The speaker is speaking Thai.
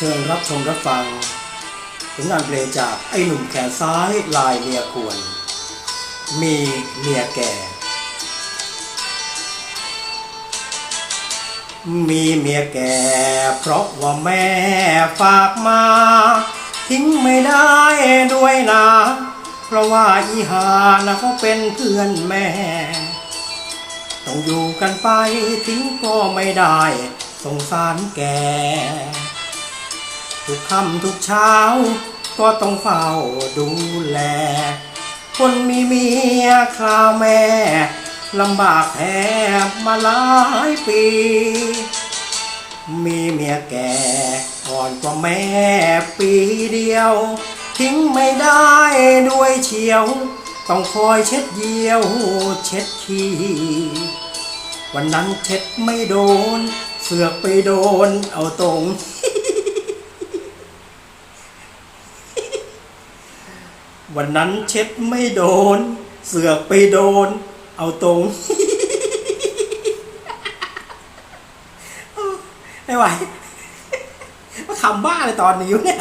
เชิญรับชมรับฟัง ผลงานเพลงจากไอ้หนุ่มแขนซ้ายลายเมียควร มีเมียแก่ มีเมียแก่ เพราะว่าแม่ฝากมา ทิ้งไม่ได้ด้วยนะ เพราะว่าอีหานะเขาเป็นเพื่อนแม่ ต้องอยู่กันไปทิ้งก็ไม่ได้สงสารแก ทุกค่ำทุกเช้า ก็ต้องเฝ้าดูแล คนมีเมียคราวแม่ลำบากแทบมาหลายปี มีเมียแก่อ่อนกว่าแม่ปีเดียว ทิ้งไม่ได้ด้วยเชียว ต้องคอยเช็ดเยี่ยวเช็ดขี้วันนั้นเช็ดไม่โดน เสือกไปโดนเอาตรง วันนั้นเช็ดไม่โดน เสือกไปโดน เอาตรง ไม่ไหวมาทำบ้าเลยตอนนี้วเนี่ย